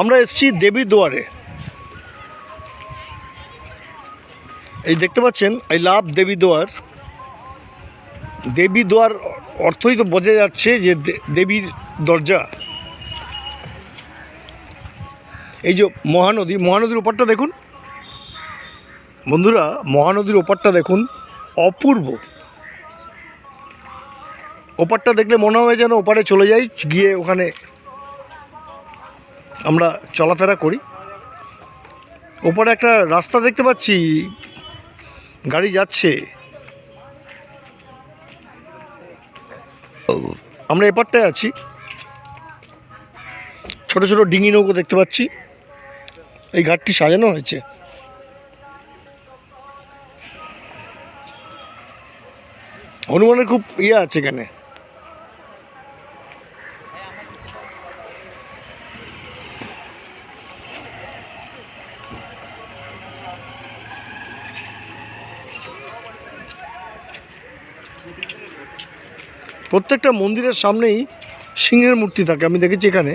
আমরা এসছি দেবী দুয়ারে। এই দেখতে পাচ্ছেন, এই লাভ দেবী দুয়ার। দেবী দুয়ার অর্থই তো বোঝা যাচ্ছে যে দেবীর দরজা। এই যে মহানদী, মহানদীর ওপারটা দেখুন। বন্ধুরা, মহানদীর ওপারটা দেখুন, অপূর্ব। ওপারটা দেখলে মনে হয় যেন ওপারে চলে যাই, গিয়ে ওখানে আমরা চলাফেরা করি। ওপারে একটা রাস্তা দেখতে পাচ্ছি, গাড়ি যাচ্ছে। আমরা এপারটায় আছি। ছোট ছোট ডিঙি নৌকো দেখতে পাচ্ছি। এই ঘাটটি সাজানো হয়েছে। হনুমানের খুব ইয়ে আছে এখানে। প্রত্যেকটা মন্দিরের সামনেই সিংহের মূর্তি থাকে আমি দেখেছি এখানে।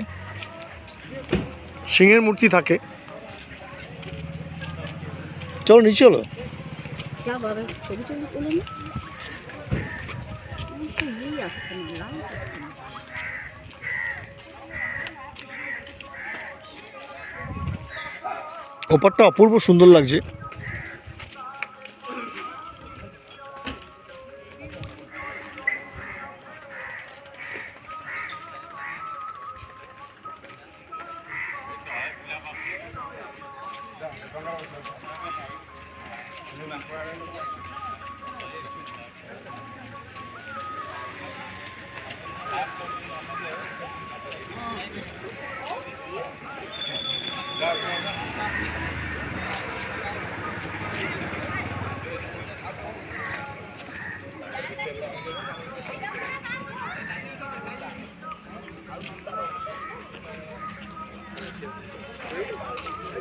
সিংহের মূর্তি থাকে। চলো নিচে না। ওপারটা অপূর্ব সুন্দর লাগছে।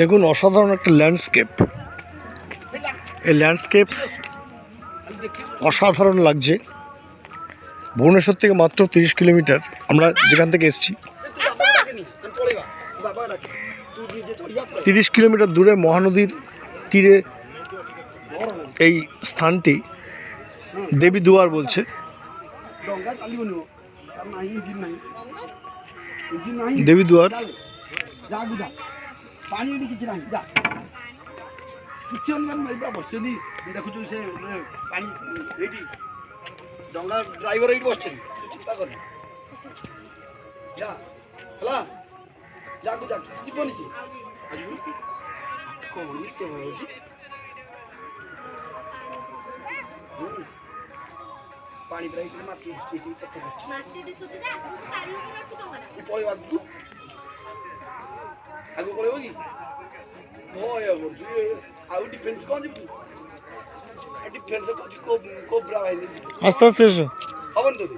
দেখুন, অসাধারণ একটা ল্যান্ডস্কেপ এই ল্যান্ডস্কেপ অসাধারণ লাগছে। ভুবনেশ্বর থেকে মাত্র তিরিশ কিলোমিটার আমরা যেখান থেকে এসেছি। তিরিশ কিলোমিটার দূরে মহানদীর তীরে এই স্থানটি দেবী দুয়ার বলছে। দেবী দুয়ার। ড্রাইভার এইট বসছেন, চিন্তা করেন। ଇଞ୍ଜିନ୍ ନାହିଁ ଦେବୀ ଦୁଆର ଚାଲେ ଯା ଆଗକୁ ଯା ପାଣି ଏଠି କିଛି ନାହିଁ ଯା କିଛି ଅନୁମାନ ନାହିଁ ପୁରା ବସିଛନ୍ତି ଦେଖୁଛୁ ସେ ଏ, ପାଣି ଏଇଠି ଡଙ୍ଗା ଡ୍ରାଇଭର ଏଇଠି ବସିଛନ୍ତି ତୁ ଚିନ୍ତା କର ଯା ହେଲା ଯା ଆଗକୁ ଯା କିଛି ଯିବନି ସେ ଆଜିବୁ କ'ଣ ଏତେ ଭୟ ହେଉଛି ହୁଁ। ପାଣି ପୁରା ଏଇଠି ମାଟି ଏଇଠି ପଥର ବସିଛି ଏ ପଳେଇବ ଆଗକୁ ଆଗକୁ ପଳେଇବ କି ଭୟ କରୁଛୁ ଏ ଆଉ ଡିଫେନ୍ସ କ'ଣ ଯିବୁ ଡିଫେନ୍ସ କରୁଛି କୋବ୍ରା ବାହିନୀ ଯିବୁ আস্তে আস্তে এসো ହବନି ତୋତେ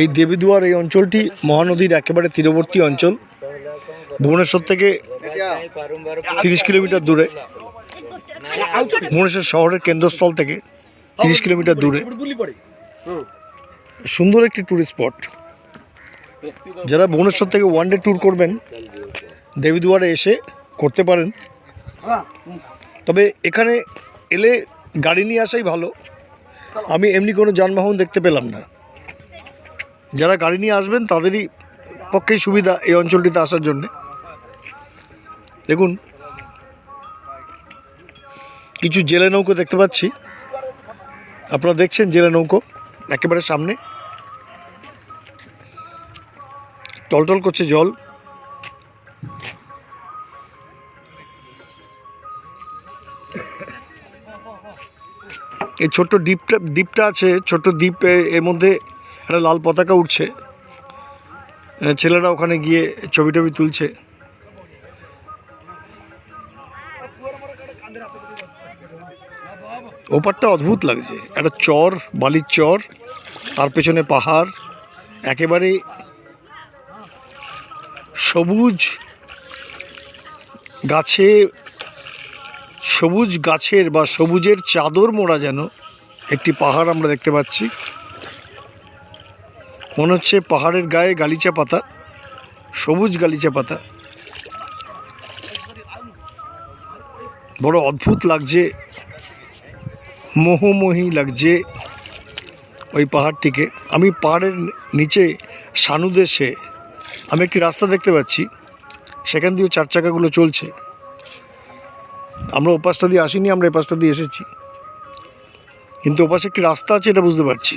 এই দেবীদুয়ার এই অঞ্চলটি মহানদীর একেবারে তীরবর্তী অঞ্চল। ভুবনেশ্বর থেকে তিরিশ কিলোমিটার দূরে। ভুবনেশ্বর শহরের কেন্দ্রস্থল থেকে তিরিশ কিলোমিটার দূরে। সুন্দর একটি ট্যুরিস্ট স্পট যারা ভুবনেশ্বর থেকে ওয়ান ডে ট্যুর করবেন, দেবীদুয়ারে এসে করতে পারেন। তবে এখানে এলে গাড়ি নিয়ে আসাই ভালো। আমি এমনি কোনো যানবাহন দেখতে পেলাম না। যারা গাড়ি নিয়ে আসবেন তাদেরই পক্ষেই সুবিধা এই অঞ্চলটিতে আসার জন্যে। দেখুন, কিছু জেলে নৌকো দেখতে পাচ্ছি। আপনারা দেখছেন জেলে নৌকো, একেবারে সামনে। টলটল করছে জল। এই ছোট্ট দ্বীপটা দ্বীপটা আছে, ছোট্ট দ্বীপ এর মধ্যে একটা লাল পতাকা উঠছে। ছেলেরা ওখানে গিয়ে ছবি টবি তুলছে। ওপারটা অদ্ভুত লাগছে। একটা চর, বালির চর, তার পেছনে পাহাড়, একেবারে সবুজ গাছে, সবুজ গাছের বা সবুজের চাদর মোড়া যেন একটি পাহাড় আমরা দেখতে পাচ্ছি। মনে হচ্ছে পাহাড়ের গায়ে গালিচা পাতা, সবুজ গালিচা পাতা। বড় অদ্ভুত লাগছে, মোহমোহী লাগছে ওই পাহাড়টিকে। আমি পাহাড়ের নিচে সানুদেশে আমি একটি রাস্তা দেখতে পাচ্ছি, সেখান দিয়েও চার চাকাগুলো চলছে। আমরা ওপাশটা দিয়ে আসিনি, আমরা এপাশটা দিয়ে এসেছি। কিন্তু ওপাশে একটি রাস্তা আছে, এটা বুঝতে পারছি।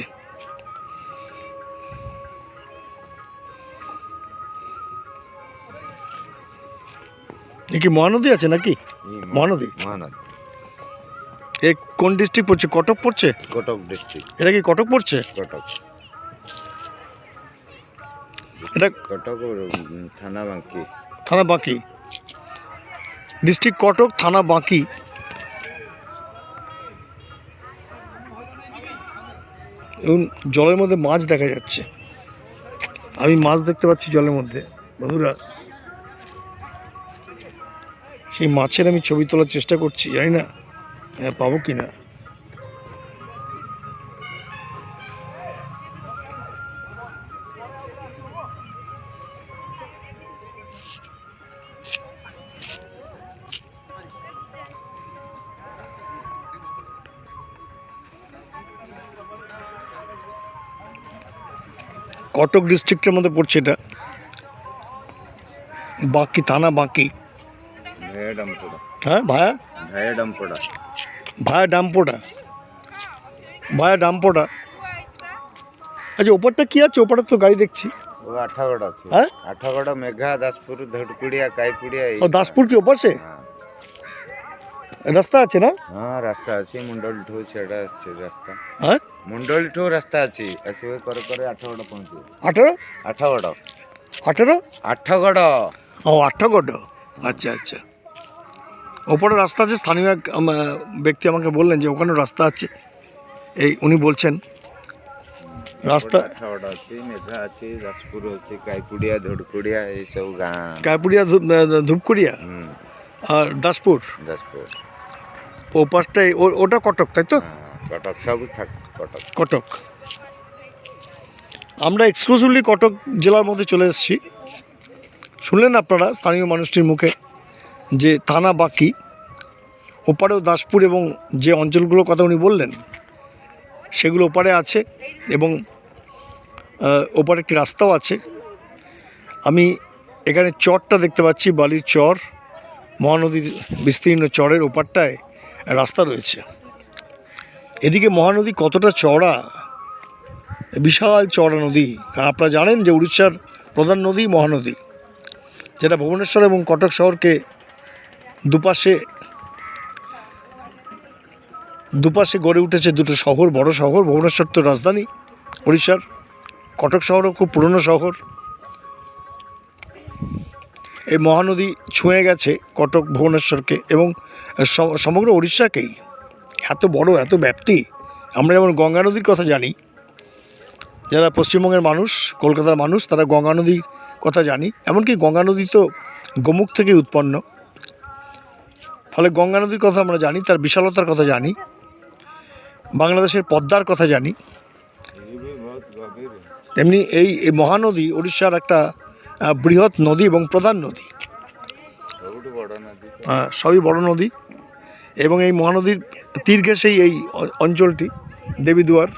কি মহানদী আছে নাকি? মহানদী? মহানদী। এ কোন ডিস্ট্রিক্ট পড়ছে? কটক পড়ছে? কটক ডিস্ট্রিক্ট এটা কি কটক পড়ছে? কটক। এটা কটক থানা বাঙ্কি থানা বাঁকি। ডিস্ট্রিক্ট কটক থানা বাঁকি। এবং জলের মধ্যে মাছ দেখা যাচ্ছে। আমি মাছ দেখতে পাচ্ছি জলের মধ্যে। বন্ধুরা সেই মাছের আমি ছবি তোলার চেষ্টা করছি, জানি না হ্যাঁ পাবো কি না কটক ডিস্ট্রিক্টের মধ্যে পড়ছে এটা। বাকি থানা বাকি ডামপোড়া হ্যাঁ ভায়া ভায়া ডামপোড়া ভায়া ডাম্পোটা ভায়া ডাম্পোটা আচ্ছা ওপারটা কি আছে ওপারে তো গাড়ি দেখছি ও আঠাগড় আছে হ্যাঁ? আঠাগড় মেঘা দাসপুর ধুটকুড়িয়া কাইপুড়িয়া এই ও দাসপুর কি ওপাশে হ্যাঁ। রাস্তা আছে না হ্যাঁ রাস্তা আছে মুন্ডল ঠু সেটা আছে রাস্তা হ্যাঁ মুন্ডল ঠু রাস্তা আছে আসবে করে করে আঠাগড় পৌঁছবে আঠারো আঠাগড় আঠারো আঠাগড় ও আঠাগড় আচ্ছা আচ্ছা। ওপরে রাস্তা আছে স্থানীয় এক ব্যক্তি আমাকে বললেন যে ওখানে রাস্তা আছে। এই উনি বলছেন রাস্তা ধূপ- ধূপকুড়িয়া? আর দাসপুর? দাসপুর। ও পাশটাই ওটা কটক তাই তো? হ্যাঁ, কটক সব থাক কটক। কটক। আমরা এক্সক্লুসিভলি কটক জেলার মধ্যে চলে এসেছি। শুনলেন আপনারা স্থানীয় মানুষটির মুখে যে থানা বাকি, ওপারেও দাসপুর এবং যে অঞ্চলগুলোর কথা উনি বললেন, সেগুলো ওপারে আছে এবং ওপারে একটি রাস্তাও আছে। আমি এখানে চরটা দেখতে পাচ্ছি, বালির চর, মহানদীর বিস্তীর্ণ চরের ওপারটায় রাস্তা রয়েছে। এদিকে মহানদী কতটা চওড়া? বিশাল চওড়া নদী। আপনারা জানেন যে উড়িষ্যার প্রধান নদী মহানদী। যেটা ভুবনেশ্বর এবং কটক শহরকে দুপাশে দুপাশে গড়ে উঠেছে দুটো শহর, বড় শহর, ভুবনেশ্বর তো রাজধানী উড়িষ্যার কটক শহরও খুব পুরনো শহর। এই মহানদী ছুঁয়ে গেছে কটক, ভুবনেশ্বরকে এবং সমগ্র উড়িষ্যাকেই এত বড়, এত ব্যাপ্তি। আমরা যেমন গঙ্গা নদীর কথা জানি, যারা পশ্চিমবঙ্গের মানুষ, কলকাতার মানুষ, তারা গঙ্গা নদীর কথা জানি। এমনকি গঙ্গা নদী তো গোমুখ থেকে উৎপন্ন। ফলে গঙ্গা নদীর কথা আমরা জানি, তার বিশালতার কথা জানি, বাংলাদেশের পদ্মার কথা জানি। তেমনি এই মহানদী উড়িষ্যার একটা বৃহৎ নদী এবং প্রধান নদী। হ্যাঁ সবই বড় নদী। এবং এই মহানদীর তীর ঘেসেই এই অঞ্চলটি, দেবীদুয়ার।